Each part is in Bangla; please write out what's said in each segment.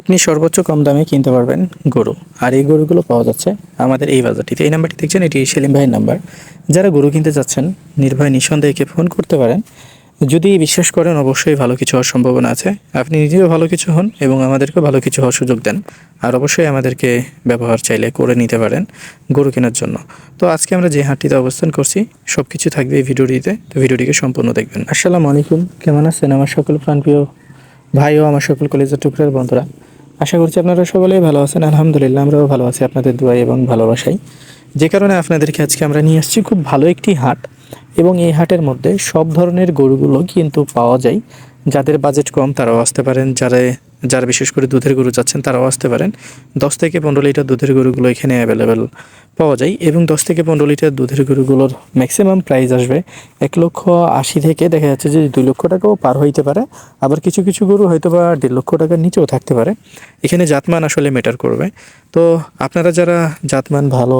আপনি সর্বোচ্চ কম দামে কিনতে পারবেন গরু। আর এই গরুগুলো পাওয়া যাচ্ছে আমাদের এই বাজারটিতে। এই নাম্বারটি দেখছেন, এটি সেলিম ভাইয়ের নাম্বার। যারা গরু কিনতে যাচ্ছেন, নির্ভয় নিঃসন্দেহে ফোন করতে পারেন। যদি বিশ্বাস করেন, অবশ্যই ভালো কিছু হওয়ার সম্ভাবনা আছে। আপনি নিজেও ভালো কিছু হন এবং আমাদেরকেও ভালো কিছু হওয়ার সুযোগ দেন। আর অবশ্যই আমাদেরকে ব্যবহার চাইলে করে নিতে পারেন গরু কেনার জন্য। তো আজকে আমরা যে হাটটিতে অবস্থান করছি সব কিছু থাকবে এই ভিডিওটিতে। তো ভিডিওটিকে সম্পূর্ণ দেখবেন। আসসালামু আলাইকুম। কেমন আছেন আমার সকল প্রাণপ্রিয় ভাই ও আমার সকল কলেজের টুকরার বন্ধুরা? আশা করছি আপনারা সকলেই ভালো আছেন। আলহামদুলিল্লাহ, আমরাও ভালো আছি আপনাদের দোয়াই এবং ভালোবাসাই যে কারণে আপনাদেরকে আজকে আমরা নিয়ে আসছি খুব ভালো একটি হাট এবং এই হাটের মধ্যে সব ধরনের গরুগুলো কিন্তু পাওয়া যায়। যাদের বাজেট কম, তারাও আসতে পারেন। যারা যারা বিশেষ করে দুধের গরু চাচ্ছেন তারাও আসতে পারেন। দশ থেকে পনেরো লিটার দুধের গরুগুলো এখানে অ্যাভেলেবেল পাওয়া যায় এবং দশ থেকে পনেরো লিটার দুধের গরুগুলোর ম্যাক্সিমাম প্রাইস আসবে এক লক্ষ আশি থেকে দেখা যাচ্ছে যে দুই লক্ষ টাকাও পার হইতে পারে। আবার কিছু কিছু গরু হয়তো বা দেড় লক্ষ টাকার নিচেও থাকতে পারে। এখানে জাতমান আসলে মেটার করবে। তো আপনারা যারা জাতমান ভালো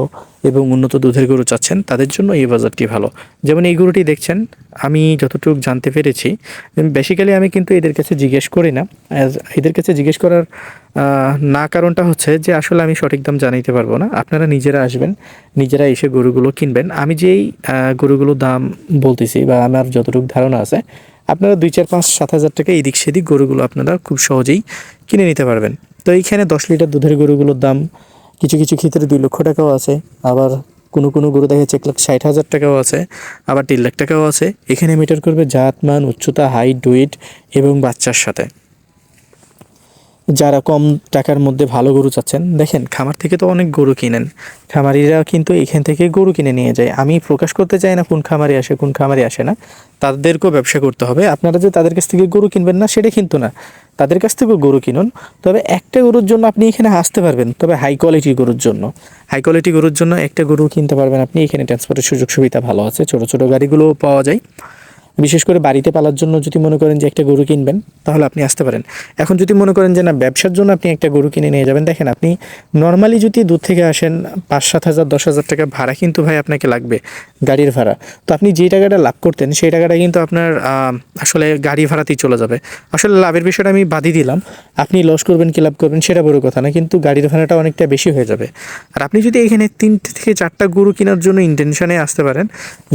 এবং উন্নত দুধের গরু চাচ্ছেন তাদের জন্য এই বাজারটি ভালো। যেমন এই গরুটি দেখছেন, আমি যতটুকু জানতে পেরেছি বেসিক্যালি আমি কিন্তু এদের কাছে জিজ্ঞেস করি না, As এদের কাছে জিজ্ঞেস করার না কারণটা হচ্ছে যে আসলে আমি সঠিক দাম জানাইতে পারব না। আপনারা নিজেরা আসবেন নিজেরা এসে গরুগুলো কিনবেন। আমি যেই আহ, গরুগুলোর দাম বলতেছি বা আমার যতটুকু ধারণা আছে আপনারা দুই চার পাঁচ সাত হাজার টাকা এদিক সেদিক গরুগুলো আপনারা খুব সহজেই কিনে নিতে পারবেন। তো এইখানে দশ লিটার দুধের গরুগুলোর দাম কিছু কিছু ক্ষেত্রে দুই লক্ষ টাকাও আছে। আবার কোনো কোনো গরু দেখা যাচ্ছে এক লাখ ষাট হাজার টাকাও আছে আবার তিন লাখ টাকাও আছে। এখানে মিটার করবে জাত মান উচ্চতা হাইট ওয়েট এবং বাচ্চার সাথে। যারা কম টাকার মধ্যে ভালো গরু চাচ্ছেন, দেখেন খামার থেকে তো অনেক গরু কিনেন। খামারিরা কিন্তু এখান থেকে গরু কিনে নিয়ে যায়। আমি প্রকাশ করতে চাই না কোন খামারে আসে, কোন খামারে আসে না। তাদেরকেও ব্যবসা করতে হবে। আপনারা যে তাদের কাছ থেকে গরু কিনবেন না, সেটা কিন্তু না। তাদের কাছ থেকেও গরু কিনুন। তবে একটা গরুর জন্য আপনি এখানে আসতে পারবেন। তবে হাই কোয়ালিটি গরুর জন্য। হাই কোয়ালিটি গরুর জন্য একটা গরু কিনতে পারবেন আপনি। এখানে ট্রান্সপোর্টের সুযোগ সুবিধা ভালো আছে। ছোট ছোট গাড়িগুলোও পাওয়া যায়। বিশেষ করে বাড়িতে পালার জন্য যদি মনে করেন যে একটা গরু কিনবেন, তাহলে আপনি আসতে পারেন। এখন যদি মনে করেন যে না, ব্যবসার জন্য আপনি একটা গরু কিনে নিয়ে যাবেন, দেখেন আপনি নর্মালি যদি দূর থেকে আসেন পাঁচ সাত হাজার, দশ হাজার টাকা ভাড়া কিন্তু ভাই আপনাকে লাগবে গাড়ির ভাড়া। তো আপনি যে টাকাটা লাভ করতেন, সেই টাকাটা কিন্তু আপনার আসলে গাড়ি ভাড়াতেই চলে যাবে। আসলে লাভের বিষয়টা আমি বাদই দিলাম। আপনি লস করবেন কি লাভ করবেন, সেটা বড় কথা না, কিন্তু গাড়ির ভাড়াটা অনেকটা বেশি হয়ে যাবে। আর আপনি যদি এখানে তিনটে থেকে চারটা গরু কেনার জন্য ইন্টেনশনে আসতে পারেন,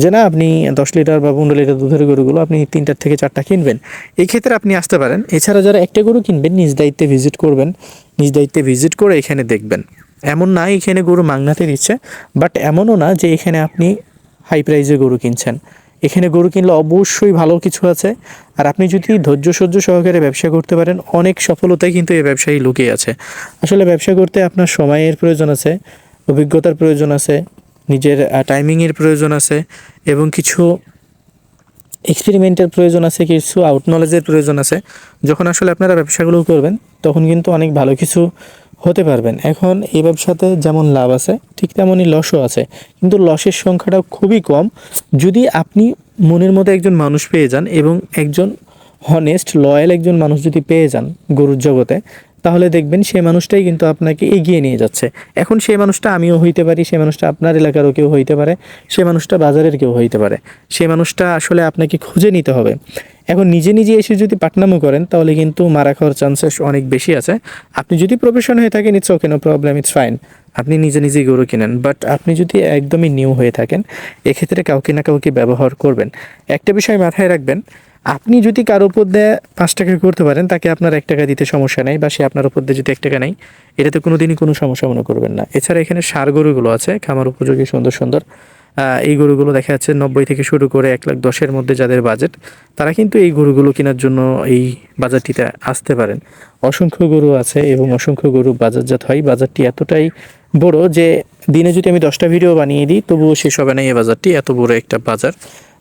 যে না, আপনি দশ লিটার বা পনেরো লিটার দুধের গরুগুলো আপনি তিনটার থেকে চারটা কিনবেন। এই ক্ষেত্রে আপনি আসতে পারেন। এছাড়া যারা একটা গরু কিনবেন, নিজ দায়িত্বে ভিজিট করবেন। নিজ দায়িত্বে ভিজিট করে এখানে দেখবেন। এমন না এখানে গরু মাংনাতে দিচ্ছে বাট এমনও না যে এখানে আপনি হাই প্রাইজে গরু কিনছেন। এখানে গরু কিনলে অবশ্যই ভালো কিছু আছে। আর আপনি যদি ধৈর্য সহ্য সহকারে ব্যবসা করতে পারেন, অনেক সফলতাই কিন্তু এই ব্যবসায়ী লুকিয়ে আছে। আসলে ব্যবসা করতে আপনার সময়ের প্রয়োজন আছে, অভিজ্ঞতার প্রয়োজন আছে, নিজের টাইমিংয়ের প্রয়োজন আছে, এবং কিছু এক্সপেরিমেন্টের প্রয়োজন আছে, কিছু আউট নলেজের প্রয়োজন আছে। যখন আসলে আপনারা ব্যবসাগুলো করবেন, তখন কিন্তু অনেক ভালো কিছু হতে পারবেন। এখন এই ব্যবসাতে যেমন লাভ আছে, ঠিক তেমনই লসও আছে। কিন্তু লসের সংখ্যাটা খুবই কম। যদি আপনি মনের মতো একজন মানুষ পেয়ে যান এবং একজন হনেস্ট লয়াল একজন মানুষ যদি পেয়ে যান গরুর জগতে তাহলে দেখবেন সেই মানুষটাই কিন্তু আপনাকে এগিয়ে নিয়ে যাচ্ছে। এখন সেই মানুষটা আমিও হইতে পারি, সেই মানুষটা আপনার এলাকারও কেউ হইতে পারে, সেই মানুষটা বাজারের কেউ হইতে পারে। সেই মানুষটা আসলে আপনাকে খুঁজে নিতে হবে। এখন নিজে নিজে এসে যদি পাটনামো করেন, তাহলে কিন্তু মারা খাওয়ার চান্সেস অনেক বেশি আছে। আপনি যদি প্রফেশন হয়ে থাকেন it's okay no problem it's fine আপনি নিজে নিজেই গরু কিনেন বাট আপনি যদি একদমই নিউ হয়ে থাকেন, এক্ষেত্রে কাউকে না কাউকে ব্যবহার করবেন। একটা বিষয় মাথায় রাখবেন আপনি যদি কারোর উপর দিয়ে পাঁচ টাকা করতে পারেন, তাকে আপনার এক টাকা দিতে সমস্যা নেই বা সে আপনার উপর দিয়ে যদি এক টাকা নেই, এটাতে কোনো দিনই কোনো সমস্যা মনে করবেন না। এছাড়া এখানে সার গরুগুলো আছে, খামার উপযোগী, সুন্দর সুন্দর। এই গরুগুলো দেখা যাচ্ছে নব্বই থেকে শুরু করে এক লাখ দশের মধ্যে যাদের বাজেট, তারা কিন্তু এই গরুগুলো কেনার জন্য এই বাজারটিতে আসতে পারেন। অসংখ্য গরু আছে এবং অসংখ্য গরু বাজারজাত হয়। বাজারটি এতটাই বড় যে দিনে যদি আমি দশটা ভিডিও বানিয়ে দিই, তবুও শেষ হবে না এই বাজারটি, এত বড় একটা বাজার।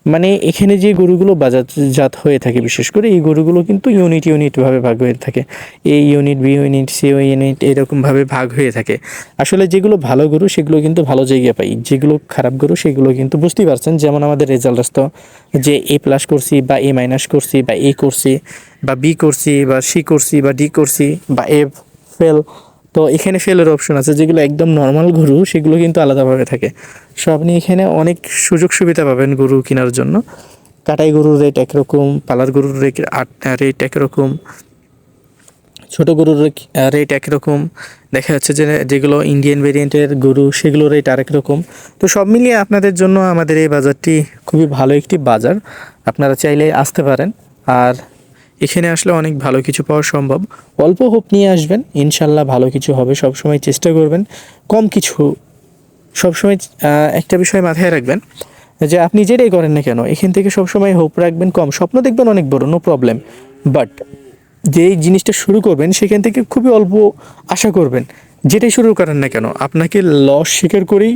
মানে এখানে যে গরুগুলো বাজারজাত হয়ে থাকে বিশেষ করে, এই গরুগুলো কিন্তু ইউনিট ইউনিট ভাবে ভাগ হয়ে থাকে। এই unit B unit C unit এরকম ভাবে ভাগ হয়ে থাকে। আসলে যেগুলো ভালো গরু, সেগুলো কিন্তু ভালো জায়গায় পাই। যেগুলো খারাপ গরু, সেগুলো কিন্তু বুঝতেই পারছেন। যেমন আমাদের রেজাল্ট আসতো যে এ প্লাস করছি বা এ মাইনাস করছি বা এ করছি বা বি করছি বা সি করছি বা ডি করছি বা এ ফেল তো এখানে ফেলের অপশন আছে, যেগুলো একদম নর্মাল গরু সেগুলো কিন্তু আলাদাভাবে থাকে। সো আপনি এখানে অনেক সুযোগ সুবিধা পাবেন গরু কেনার জন্য। কাটাই গরুর রেট একরকম, পালার গরুর রেট রেট একরকম, ছোট গরুর রেট একরকম। দেখা যাচ্ছে যে যেগুলো ইন্ডিয়ান ভেরিয়েন্টের গরু সেগুলোর রেট আরেক রকম। তো সব মিলিয়ে আপনাদের জন্য আমাদের এই বাজারটি খুবই ভালো একটি বাজার। আপনারা চাইলে আসতে পারেন। আর এখানে আসলে অনেক ভালো কিছু পাওয়া সম্ভব। অল্প হোপ নিয়ে আসবেন, ইনশাল্লাহ ভালো কিছু হবে, সবসময় চেষ্টা করবেন কম কিছু, সবসময় একটা বিষয় মাথায় রাখবেন যে আপনি যেটাই করেন না কেন, এখান থেকে সবসময় হোপ রাখবেন কম। স্বপ্ন দেখবেন অনেক বড় নো প্রবলেম বাট যেই জিনিসটা শুরু করবেন, সেখান থেকে খুবই অল্প আশা করবেন। যেটাই শুরু করেন না কেন, আপনাকে লস স্বীকার করেই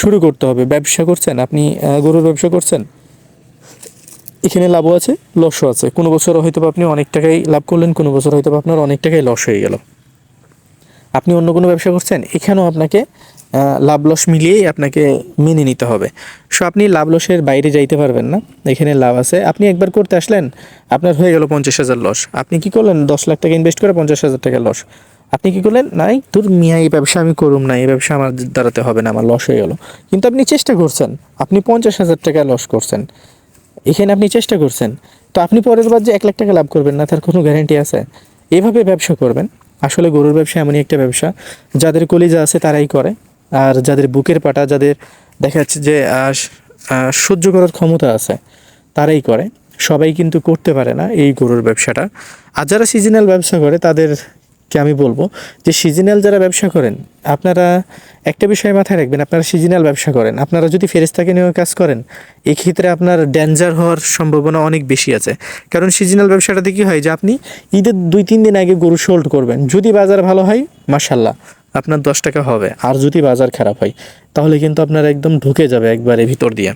শুরু করতে হবে। ব্যবসা করছেন, আপনি গরুর ব্যবসা করছেন? এখানে লাভও আছে, লসও আছে। কোনো বছর হয়তো আপনি অনেক টাকাই লাভ করলেন, কোনো বছর হয়তো আপনার অনেক টাকাই লস হয়ে গেল। আপনি অন্য কোনো ব্যবসা করছেন, এখানেও আপনাকে লাভ লস মিলিয়েই আপনাকে মেনে নিতে হবে। সো আপনি লাভ লসের বাইরে যাইতে পারবেন না, এখানে লাভ আছে। আপনি একবার করতে আসলেন, আপনার হয়ে গেল পঞ্চাশ হাজার লস। আপনি কি করলেন, দশ লাখ টাকা ইনভেস্ট করে পঞ্চাশ হাজার টাকা লস। আপনি কি করলেন, নাই তোর মিয়া, এই ব্যবসা আমি করুম না, এই ব্যবসা আমার দ্বারাতে হবে না, আমার লস হয়ে গেল। কিন্তু আপনি চেষ্টা করছেন, আপনি পঞ্চাশ হাজার টাকা লস করছেন। এখানে আপনি চেষ্টা করছেন। তো আপনি পরের বার যে এক লাখ টাকা লাভ করবেন না, তার কোনো গ্যারান্টি আছে? এভাবে ব্যবসা করবেন। আসলে গরুর ব্যবসা এমনই একটা ব্যবসা। যাদের কলিজা আছে তারাই করে। আর যাদের বুকের পাটা, যাদের দেখা যাচ্ছে যে সহ্য করার ক্ষমতা আছে, তারাই করে। সবাই কিন্তু করতে পারে না এই গরুর ব্যবসাটা। আর যারা সিজনাল ব্যবসা করে তাদেরকে আমি বলব, যে সিজনাল যারা ব্যবসা করেন, আপনারা একটা বিষয় মাথায় রাখবেন, আপনারা সিজনাল ব্যবসা করেন, আপনারা যদি ফেরেস্তাকে নিয়ে কাজ করেন, এক্ষেত্রে আপনার ড্যাঞ্জার হওয়ার সম্ভাবনা অনেক বেশি আছে। কারণ সিজনাল ব্যবসাটাতে কী হয় যে আপনি ঈদের দুই, তিন দিন আগে গরু সোল্ড করবেন, যদি বাজার ভালো হয় মাসাল্লাহ আপনার দশ টাকা হবে, আর যদি বাজার খারাপ হয়, তাহলে কিন্তু আপনার একদম ঢুকে যাবে একবারে ভিতর দিয়ে।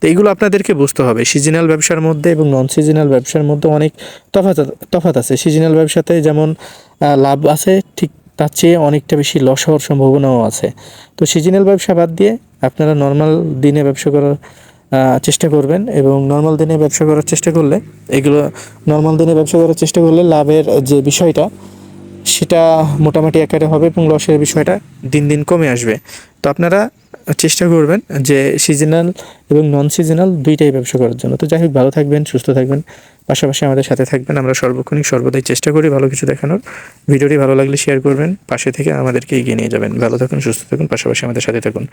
তো এইগুলো আপনাদেরকে বুঝতে হবে। সিজনাল ব্যবসার মধ্যে এবং নন সিজনাল ব্যবসার মধ্যে অনেক তফাৎ তফাৎ আছে। সিজনাল ব্যবসাতে যেমন লাভ আছে, ঠিক তার চেয়ে অনেকটা বেশি লস হওয়ার সম্ভাবনাও আছে। তো সিজনাল ব্যবসা বাদ দিয়ে আপনারা নর্মাল দিনে ব্যবসা করার চেষ্টা করবেন এবং নর্মাল দিনে ব্যবসা করার চেষ্টা করলে, এগুলো নর্মাল দিনে ব্যবসা করার চেষ্টা করলে লাভের যে বিষয়টা সেটা মোটামুটি আকারে হবে এবং লসের বিষয়টা দিন দিন কমে আসবে। তো আপনারা চেষ্টা করবেন যে সিজনাল এবং নন সিজনাল দুইটাই ব্যবসা করার জন্য। তো যাই হোক, ভালো থাকবেন, সুস্থ থাকবেন, পাশাপাশি আমাদের সাথে থাকবেন। আমরা সর্বক্ষণিক সর্বদাই চেষ্টা করি ভালো কিছু দেখানোর। ভিডিওটি ভালো লাগলে শেয়ার করবেন, পাশে থেকে আমাদেরকে এগিয়ে নিয়ে যাবেন। ভালো থাকুন, সুস্থ থাকুন, পাশাপাশি আমাদের সাথে থাকুন।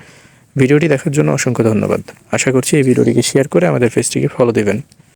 ভিডিওটি দেখার জন্য অসংখ্য ধন্যবাদ। আশা করছি এই ভিডিওটিকে শেয়ার করে আমাদের ফেসটিকে ফলো দেবেন।